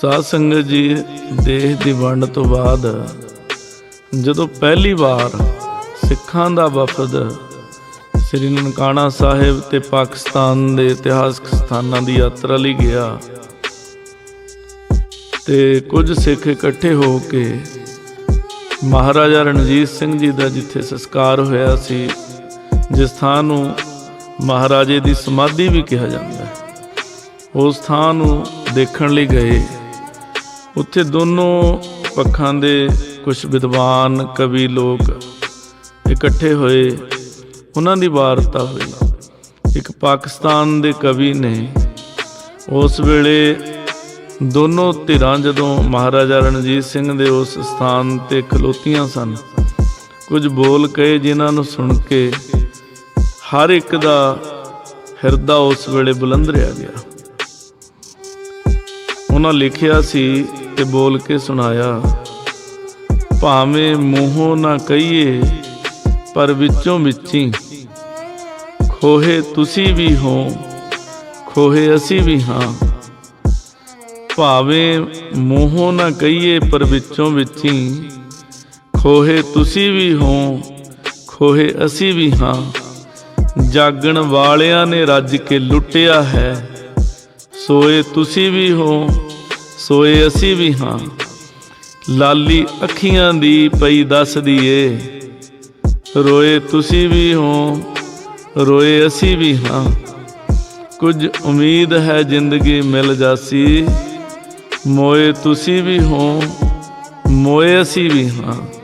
ਸਾਧ ਸੰਗਤ ਜੀ ਦੇਸ਼ ਦੀ ਵੰਡ ਤੋਂ ਬਾਅਦ ਜਦੋਂ ਪਹਿਲੀ ਵਾਰ ਸਿੱਖਾਂ ਦਾ ਵਫਦ ਸ੍ਰੀ ਨਨਕਾਣਾ ਸਾਹਿਬ ਤੇ ਪਾਕਿਸਤਾਨ ਦੇ ਇਤਿਹਾਸਕ ਸਥਾਨਾਂ ਦੀ ਯਾਤਰਾ ਲਈ ਗਿਆ ਤੇ ਕੁਝ ਸਿੱਖ ਇਕੱਠੇ ਹੋ ਕੇ ਮਹਾਰਾਜਾ ਰਣਜੀਤ ਸਿੰਘ ਜੀ ਦਾ ਜਿੱਥੇ ਸੰਸਕਾਰ ਹੋਇਆ ਸੀ, ਜਿਸ ਥਾਂ ਨੂੰ ਮਹਾਰਾਜੇ ਦੀ ਸਮਾਧੀ ਵੀ ਕਿਹਾ ਜਾਂਦਾ ਹੈ, ਉਸ ਥਾਂ ਨੂੰ ਦੇਖਣ ਲਈ ਗਏ। ਉੱਥੇ ਦੋਨੋਂ ਪੱਖਾਂ ਦੇ ਕੁਝ ਵਿਦਵਾਨ, ਕਵੀ ਲੋਕ ਇਕੱਠੇ ਹੋਏ। ਉਹਨਾਂ ਦੀ ਵਾਰਤਾ ਹੋਈ। ਇੱਕ ਪਾਕਿਸਤਾਨ ਦੇ ਕਵੀ ਨੇ ਉਸ ਵੇਲੇ ਦੋਨੋਂ ਧਿਰਾਂ ਜਦੋਂ ਮਹਾਰਾਜਾ ਰਣਜੀਤ ਸਿੰਘ ਦੇ ਉਸ ਸਥਾਨ ਤੇ ਖਲੋਤੀਆਂ ਸਨ, ਕੁਝ ਬੋਲ ਕਹੇ ਜਿਨ੍ਹਾਂ ਨੂੰ ਸੁਣ ਕੇ ਹਰ ਇੱਕ ਦਾ ਹਿਰਦਾ ਉਸ ਵੇਲੇ ਬੁਲੰਦ ਰਿਹਾ ਗਿਆ। ਉਹਨਾਂ ਲਿਖਿਆ ਸੀ ਤੇ ਬੋਲ ਕੇ ਸੁਣਾਇਆ। ਭਾਵੇਂ ਮੂੰਹੋਂ ਨਾ ਕਹੀਏ, ਪਰ ਵਿੱਚੋਂ ਵਿੱਚੀ। ਖੋਹੇ ਤੁਸੀਂ ਵੀ ਹੋ, ਖੋਹੇ ਅਸੀਂ ਵੀ ਹਾਂ। ਭਾਵੇਂ ਮੂੰਹੋਂ ਨਾ ਕਹੀਏ, ਪਰ ਵਿੱਚੋਂ ਵਿੱਚੀ। ਖੋਹੇ ਤੁਸੀਂ ਵੀ ਹੋ, ਖੋਹੇ ਅਸੀਂ ਵੀ ਹਾਂ। ਜਾਗਣ ਵਾਲਿਆਂ ਨੇ ਰੱਜ ਕੇ ਲੁੱਟਿਆ ਹੈ। ਸੋਏ ਤੁਸੀਂ ਵੀ ਹੋ ਸੋਏ ਅਸੀਂ ਵੀ ਹਾਂ। ਲਾਲੀ ਅੱਖੀਆਂ ਦੀ ਪਈ ਦੱਸਦੀ ਏ ਰੋਏ ਤੁਸੀਂ ਵੀ ਹੋ, ਰੋਏ ਅਸੀਂ ਵੀ ਹਾਂ। ਕੁਝ ਉਮੀਦ ਹੈ ਜ਼ਿੰਦਗੀ ਮਿਲ ਜਾਸੀ। ਮੋਏ ਤੁਸੀਂ ਵੀ ਹੋ, ਮੋਏ ਅਸੀਂ ਵੀ ਹਾਂ।